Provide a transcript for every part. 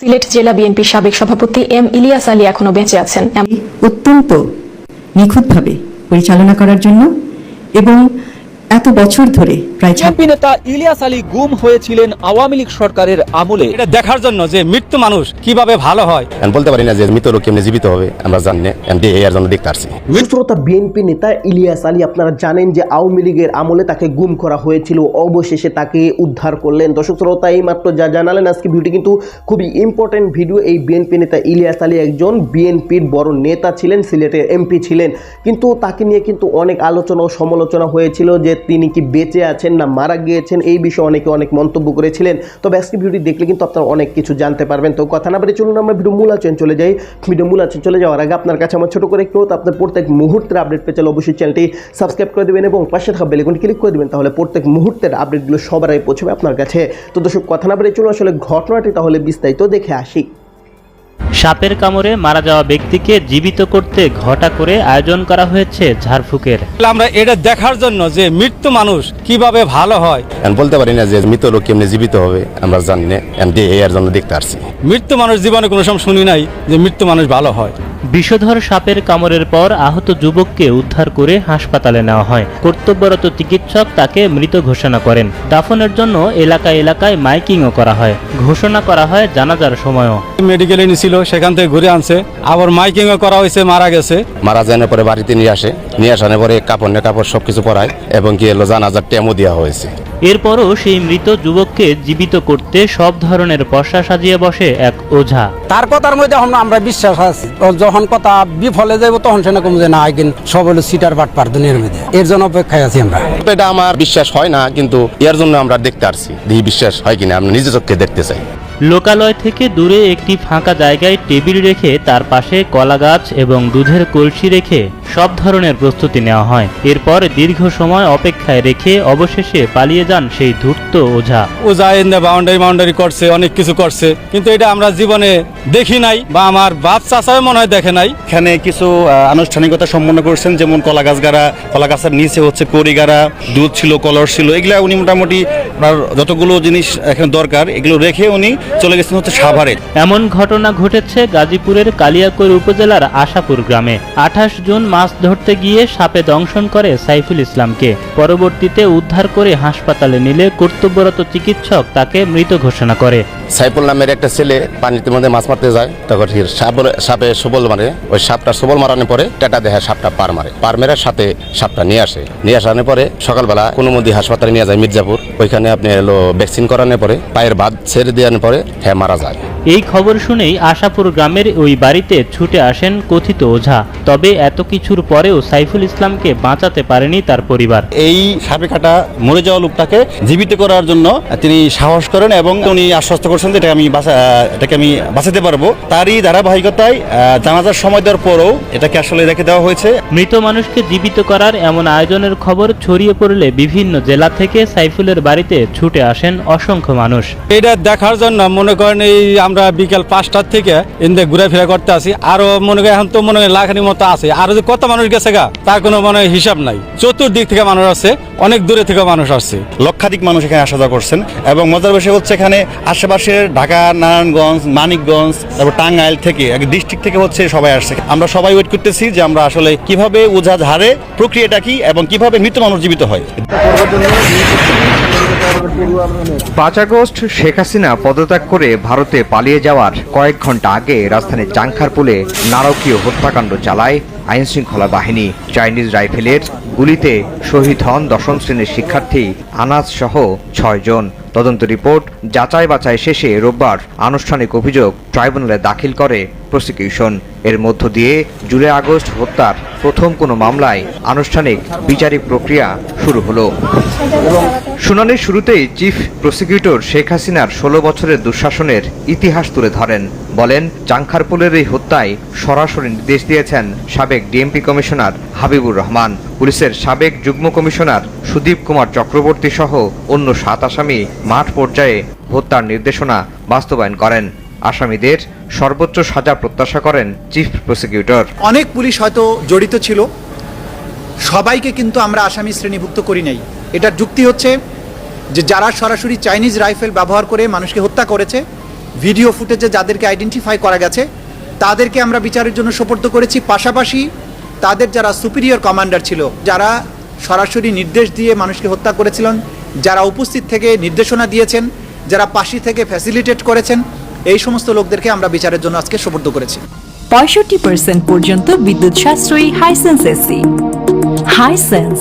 সিলেট জেলা বিএনপির সাবেক সভাপতি এম ইলিয়াস আলী এখনও বেঁচে আছেন। অত্যন্ত নিখুঁতভাবে পরিচালনা করার জন্য এবং এত বছর ধরে প্রায় ছাপ- বিএনপি নেতা ইলিয়াস আলী গুম হয়েছিলেন আওয়ামী লীগ সরকারের আমলে। এটা দেখার জন্য যে মৃত্যু মানুষ কীভাবে ভালো হয়। আমি বলতে পারি না যে মৃত লোক কেমনি জীবিত হবে আমরা জানি না আমি এর জন্য দেখতে আসছি। সুশ্রোতা বিএনপি নেতা ইলিয়াস আলী আপনারা জানেন যে আওয়ামী লীগের আমলে তাকে গুম করা হয়েছিল। অবশেষে তাকে উদ্ধার করলেন। দর্শক শ্রোতা এই মাত্র যা জানালেন আজকে ভিডিওটি কিন্তু খুবই ইম্পর্টেন্ট ভিডিও এই বিএনপি নেতা ইলিয়াস আলী একজন বিএনপির বড় নেতা ছিলেন সিলেটের এমপি ছিলেন। কিন্তু তাকে নিয়ে কিন্তু অনেক আলোচনা ও সমালোচনা হয়েছিল যে তিনি কি বেঁচে আছেন না মারা গিয়েছেন, এই বিষয়ে অনেকে অনেক মন্তব্য করেছিলেন। তবে আজকে ভিডিওটি দেখলে কিন্তু আপনারা অনেক কিছু জানতে পারবেন। তো কথা না বলে চলুন আমরা ভিডিও মূল আচরণ চলে যাই। ভিডিও মূল আচরণ চলে যাওয়ার আগে আপনার কাছে আমার ছোট করে একটু তো আপনার প্রত্যেক মুহূর্তের আপডেট পেতে চাইলে অবশ্যই চ্যানেলটি সাবস্ক্রাইব করে দেবেন এবং পাশে থাকা বেলেকন ক্লিক করে দেবেন। তাহলে প্রত্যেক মুহূর্তের আপডেটগুলো সবার আগে পৌঁছবে আপনার কাছে। তো দর্শক, কথা না বলে চলুন আসলে ঘটনাটি তাহলে বিস্তারিত দেখে আসি। সাপের কামড়ে মারা যাওয়া ব্যক্তিকে জীবিত করতে ঘটা করে আয়োজন করা হয়েছে ঝাড়ফুকের। আমরা এটা দেখার জন্য যে মৃত্যু মানুষ কীভাবে ভালো হয়। বলতে পারি না যে মৃত লোক কেমনি জীবিত হবে আমরা জানি না। এর জন্য দেখতে আসছি। মৃত্যু মানুষ জীবনে কোনো সময় শুনি নাই যে মৃত্যু মানুষ ভালো হয়। বিষধর সাপের কামড়ের পর আহত যুবককে উদ্ধার করে হাসপাতালে নেওয়া হয়। কর্তব্যরত চিকিৎসক তাকে মৃত ঘোষণা করেন। দাফনের জন্য এলাকায় এলাকায় মাইকিংও করা হয়। ঘোষণা করা হয় জানাজার সময়ও। মেডিকেলে নিছিল সেখান থেকে ঘুরে আনছে। আবার মাইকিংও করা হয়েছে মারা গেছে। মারা যাওয়ার পরে বাড়িতে নিয়ে আসে। নিয়ে আসানোর পরে কাপড় নে কাপড় সব কিছু পরায় এবং কি এলো জানাজার টেমও দেওয়া হয়েছে। এরপরও সেই মৃত যুবককে জীবিত করতে সব ধরনের পশা সাজিয়ে বসে এক ওঝা। তার কথার মধ্যে এখন আমরা বিশ্বাস আছি। যখন কথা বিফলে যাইব তখন সে কম যে না আইকিন সব হলো সিটার বাট পার দুনিয়ার মধ্যে। এর জন্য অপেক্ষায় আছি আমরা। এটা আমার বিশ্বাস হয় না কিন্তু এর জন্য আমরা দেখতে আসছি। বিশ্বাস হয় কিনা আমরা নিজে চোখে দেখতে চাই। লোকালয় থেকে দূরে একটি ফাঁকা জায়গায় টেবিল রেখে তার পাশে কলা গাছ এবং দুধের কলসি রেখে সব ধরনের প্রস্তুতি নেওয়া হয়। এরপর দীর্ঘ সময় অপেক্ষায় রেখে অবশেষে পালিয়ে যান সেই ধূর্ত ওঝা। ও যায় বাউন্ডারি বাউন্ডারি করছে অনেক কিছু করছে। কিন্তু এটা আমরা জীবনে দেখি নাই বা আমার বাপ চাচাও মনে হয় দেখে নাই। এখানে কিছু আনুষ্ঠানিকতা সম্পন্ন করছেন যেমন কলা গাছ গাড়া কলা গাছের নিচে হচ্ছে কড়ি গাড়া দুধ ছিল কলর ছিল এগুলা উনি মোটামুটি আপনার যতগুলো জিনিস এখানে দরকার এগুলো রেখে উনি চলে গেছেন হচ্ছে সাভারে। এমন ঘটনা ঘটেছে গাজীপুরের কালিয়াকৈর উপজেলার আশাপুর গ্রামে। আঠাশ জুন মাছ ধরতে গিয়ে সাপে দংশন করে সাইফুল ইসলামকে। পরবর্তীতে উদ্ধার করে হাসপাতালে নিলে কর্তব্যরত চিকিৎসক তাকে মৃত ঘোষণা করে। সাইফুল নামের একটা ছেলে পানিতে মধ্যে মাছ মারতে যায়, তখন সাপ সবল মারে। ওই সাপটা সবল মারানোর পরে টাটা দেখে সাপটা পার মারে। পার মেরার সাথে সাপটা নিয়ে আসে। নিয়ে আসানোর পরে সকালবেলা কোনো মধ্যে হাসপাতালে নিয়ে যায় মির্জাপুর। ওইখানে আপনি এলো ভ্যাকসিন করানোর পরে, পায়ের বাদ ছেড়ে দেওয়ার পরে হ্যাঁ মারা যায়। এই খবর শুনেই আশাপুর গ্রামের ওই বাড়িতে ছুটে আসেন কথিত ওঝা। তবে এত কিছুর পরেও সাইফুল ইসলামকে বাঁচাতে পারেনি তার পরিবার। এই সাপে কাটা মরে যাওয়া লোকটাকে জীবিত করার জন্য তিনি সাহস করেন এবং উনি আশ্বস্ত করছেন যে এটাকে আমি বাঁচা এটাকে আমি বাঁচাতে পারব। তারই ধারাবাহিকতায় জানাজার সময় দেওয়ার পরেও এটাকে আসলে রেখে দেওয়া হয়েছে। মৃত মানুষকে জীবিত করার এমন আয়োজনের খবর ছড়িয়ে পড়লে বিভিন্ন জেলা থেকে সাইফুলের বাড়িতে ছুটে আসেন অসংখ্য মানুষ। এটা দেখার জন্য মনে করেন এই আমরা বিকেল পাঁচটার থেকে ইন্দে ঘুরাফেরা করতে আসি। আরও মনে করেন, এখন তো মনে হয় লাখানির মতো আছে। আরও যে কত মানুষ গেছে গা, তার কোনো মনে হয় হিসাব নাই। চতুর্দিক থেকে মানুষ আছে অনেক দূরে থেকে মানুষ আসছে। লক্ষাধিক মানুষ এখানে আসা যাওয়া করছেন এবং মজার বিষয় হচ্ছে এখানে আশেপাশের ঢাকা, নারায়ণগঞ্জ, মানিকগঞ্জ, তারপর টাঙ্গাইল থেকে ডিস্ট্রিক্ট থেকে হচ্ছে সবাই আসছে। আমরা সবাই ওয়েট করতেছি যে আমরা আসলে কীভাবে উঝা ঝাড়ে প্রক্রিয়াটা কি এবং কীভাবে মৃত মানুষ জীবিত হয়। পাঁচ আগস্ট শেখ হাসিনা পদত্যাগ করে ভারতে পালিয়ে যাওয়ার কয়েক ঘণ্টা আগে রাজধানীর চাংখারপুলে নারকীয় হত্যাকাণ্ড চালায় আইন শৃঙ্খলা বাহিনী। চাইনিজ রাইফেলের গুলিতে শহীদ হন দশম শ্রেণির শিক্ষার্থী আনাজ সহ ছয়জন তদন্ত রিপোর্ট যাচাই বাছাই শেষে রোববার আনুষ্ঠানিক অভিযোগ ট্রাইব্যুনালে দাখিল করে প্রসিকিউশন। এর মধ্য দিয়ে জুলাই আগস্ট হত্যার প্রথম কোনো মামলায় আনুষ্ঠানিক বিচারিক প্রক্রিয়া শুরু হলো। শুনানির শুরুতেই চিফ প্রসিকিউটর শেখ হাসিনার ষোলো বছরের দুঃশাসনের ইতিহাস তুলে ধরেন। বলেন, চাংখারপুলের এই হত্যায় সরাসরি নির্দেশ দিয়েছেন সাবেক ডিএমপি কমিশনার হাবিবুর রহমান। পুলিশের সাবেক যুগ্ম কমিশনার সুদীপ কুমার চক্রবর্তী সহ অন্য সাত আসামি মাঠ পর্যায়ে হত্যার নির্দেশনা বাস্তবায়ন করেন। আসামিদের সর্বোচ্চ সাজা প্রত্যাশা করেন চিফ প্রসিকিউটর। অনেক পুলিশ হয়তো জড়িত ছিল। সবাইকে কিন্তু আমরা আসামি শ্রেণীভুক্ত করি নাই। এটার যুক্তি হচ্ছে যে যারা সরাসরি চাইনিজ রাইফেল ব্যবহার করে মানুষকে হত্যা করেছে, ভিডিও ফুটেজে যাদেরকে আইডেন্টিফাই করা গেছে, তাদেরকে আমরা বিচারের জন্য সোপর্দ করেছি। পাশাপাশি তাদের যারা সুপিরিয়র কমান্ডার ছিল, যারা সরাসরি নির্দেশ দিয়ে মানুষকে হত্যা করেছিলেন, যারা উপস্থিত থেকে নির্দেশনা দিয়েছেন, যারা পাশি থেকে ফ্যাসিলিটেট করেছেন এই সমস্ত লোকদেরকে আমরা বিচারের জন্য আজকে সোপর্দ করেছি। পঁয়ষট্টি পার্সেন্ট পর্যন্ত বিদ্যুৎ সাশ্রয়ী হাইসেন্স এসি হাইসেন্স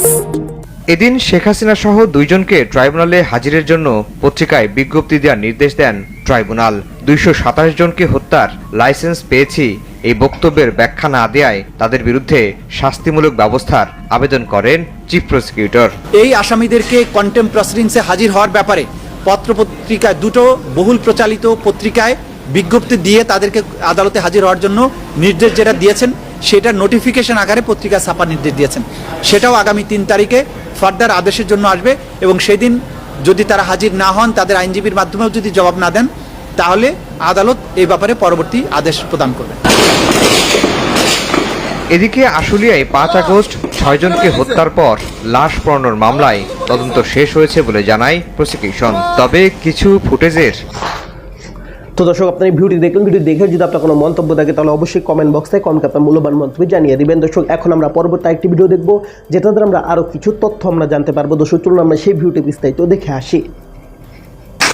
এদিন শেখ হাসিনা সহ দুইজনকে ট্রাইব্যুনালে হাজিরের জন্য পত্রিকায় বিজ্ঞপ্তি দেওয়ার নির্দেশ দেন ট্রাইব্যুনাল। দুইশো সাতাশ জনকে হত্যার লাইসেন্স পেয়েছি। এই বক্তব্যের ব্যাখ্যা না দেয়ায় তাদের বিরুদ্ধে শাস্তিমূলক ব্যবস্থার আবেদন করেন চিফ প্রসিকিউটর। এই আসামিদেরকে কন্টেম হাজির হওয়ার ব্যাপারে পত্রপত্রিকায়, দুটো বহুল প্রচালিত পত্রিকায় বিজ্ঞপ্তি দিয়ে তাদেরকে আদালতে হাজির হওয়ার জন্য নির্দেশ যেটা দিয়েছেন, সেটা নোটিফিকেশন আকারে পত্রিকা ছাপার নির্দেশ দিয়েছেন। সেটাও আগামী তিন তারিখে ফার্দার আদেশের জন্য আসবে এবং সেদিন যদি তারা হাজির না হন, তাদের আইনজীবীর মাধ্যমেও যদি জবাব না দেন, তাহলে আদালত এই ব্যাপারে পরবর্তী আদেশ প্রদান করবে। এদিকে আশুলিয়ায় পাঁচ আগস্ট ছয়জনকে হত্যার পর লাশ পড়ানোর মামলায় তদন্ত শেষ হয়েছে বলে জানায় প্রসিকিউশন। তবে কিছু ফুটেজের তো দর্শক আপনার এই ভিডিওটি দেখলেন ভিডিও দেখে যদি আপনার কোনো মন্তব্য থাকে তাহলে অবশ্যই কমেন্ট বক্সে কমকে আপনার মূল্যবান মন্তব্য জানিয়ে দিবেন। দর্শক এখন আমরা পরবর্তী একটি ভিডিও দেখব যেটাতে আমরা আরও কিছু তথ্য আমরা জানতে পারব। দর্শক চলুন আমরা সেই ভিডিওটি বিস্তারিত দেখে আসি।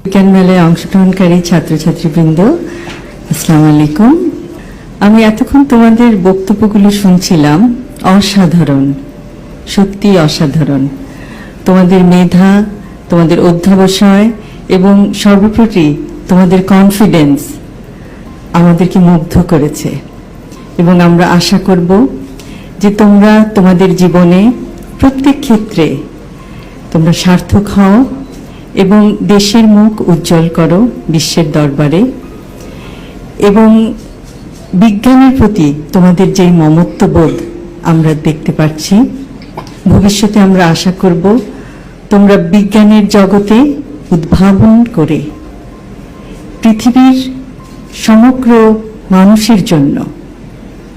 বিজ্ঞান মেলায় অংশগ্রহণকারী ছাত্রছাত্রীবৃন্দ আসসালামু আলাইকুম। আমি এতক্ষণ তোমাদের বক্তব্যগুলো শুনছিলাম, অসাধারণ সত্যি অসাধারণ। তোমাদের মেধা, তোমাদের অধ্যাবসায় এবং সর্বোপরি তোমাদের কনফিডেন্স আমাদেরকে মুগ্ধ করেছে। এবং আমরা আশা করব যে তোমরা তোমাদের জীবনে প্রত্যেক ক্ষেত্রে তোমরা সার্থক হও এবং দেশের মুখ উজ্জ্বল করো বিশ্বের দরবারে। এবং বিজ্ঞানের প্রতি তোমাদের যে মমত্ববোধ আমরা দেখতে পাচ্ছি, ভবিষ্যতে আমরা আশা করব তোমরা বিজ্ঞানের জগতে উদ্ভাবন করে পৃথিবীর সমগ্র মানুষের জন্য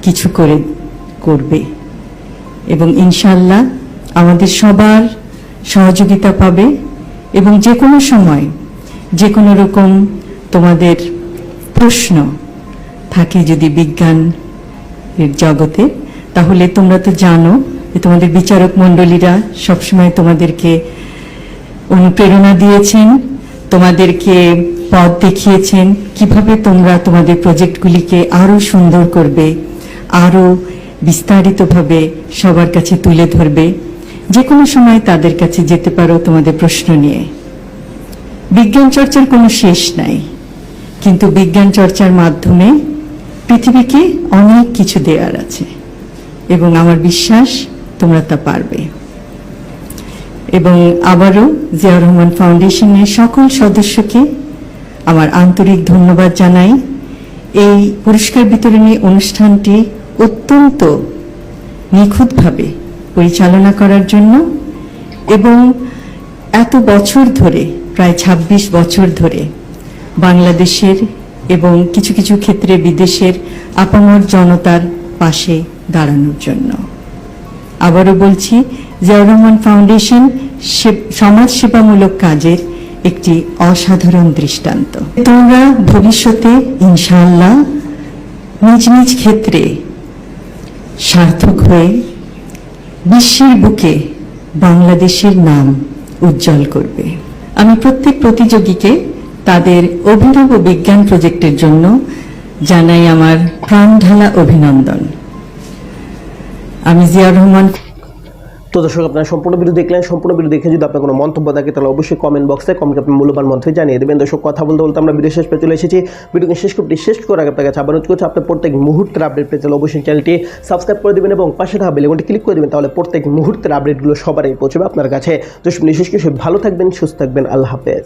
কিছু করে করবে এবং ইনশাল্লাহ আমাদের সবার সহযোগিতা পাবে এবং যে কোনো সময় যে কোনো রকম তোমাদের প্রশ্ন থাকে যদি বিজ্ঞান এর জগতে, তাহলে তোমরা তো জানো যে তোমাদের বিচারক মণ্ডলীরা সবসময় তোমাদেরকে অনুপ্রেরণা দিয়েছেন, তোমাদেরকে পথ দেখিয়েছেন, কীভাবে তোমরা তোমাদের প্রজেক্টগুলিকে আরও সুন্দর করবে, আরও বিস্তারিতভাবে সবার কাছে তুলে ধরবে যে কোনো সময় তাদের কাছে যেতে পারো তোমাদের প্রশ্ন নিয়ে। বিজ্ঞান চর্চার কোনো শেষ নাই, কিন্তু বিজ্ঞান চর্চার মাধ্যমে পৃথিবীকে অনেক কিছু দেওয়ার আছে। এবং আমার বিশ্বাস তোমরা তা পারবে। এবং আবারও জিয়াউর রহমান ফাউন্ডেশনের সকল সদস্যকে আমার আন্তরিক ধন্যবাদ জানাই। এই পুরস্কার বিতরণী অনুষ্ঠানটি অত্যন্ত নিখুঁতভাবে পরিচালনা করার জন্য এবং এত বছর ধরে, প্রায় ২৬ বছর ধরে বাংলাদেশের এবং কিছু কিছু ক্ষেত্রে বিদেশের আপামর জনতার পাশে দাঁড়ানোর জন্য। আবারও বলছি, জিয়াউর রহমান ফাউন্ডেশন সে- সমাজ সেবামূলক কাজের একটি অসাধারণ দৃষ্টান্ত। তোমরা ভবিষ্যতে ইনশাআল্লাহ নিজ নিজ ক্ষেত্রে সার্থক হয়ে বিশ্বের বুকে বাংলাদেশের নাম উজ্জ্বল করবে। আমি প্রত্যেক প্রতিযোগীকে তাদের অভিনব বিজ্ঞান প্রজেক্টের জন্য জানাই আমার প্রাণঢালা অভিনন্দন। আমি জিয়াউর রহমান। তো দর্শক, আপনারা সম্পূর্ণ ভিডিও দেখলেন, সম্পূর্ণ ভিডিও দেখে যদি আপনার কোনো মন্তব্য থাকে, তাহলে অবশ্যই কমেন্ট বক্সে কমেন্ট আপনার মূল্যবান মন্তব্য জানিয়ে দেবেন। দর্শক, কথা বলতে বলতে আমরা ভিডিও শেষ পেয়ে চলে এসেছি। ভিডিওকে শেষ করতে, শেষ করার আগে আপনার কাছে আবার করছি আপনার প্রত্যেক মুহূর্তের আপডেট পেতে হলে অবশ্যই চ্যানেলটি সাবস্ক্রাইব করে দেবেন এবং পাশে থাকা বেলেগনটি ক্লিক করে দেবেন, তাহলে প্রত্যেক মুহূর্তের আপডেটগুলো সবারই পৌঁছবে আপনার কাছে। বিশেষ কিছু ভালো থাকবেন, সুস্থ থাকবেন, আল্লাহ হাফেজ।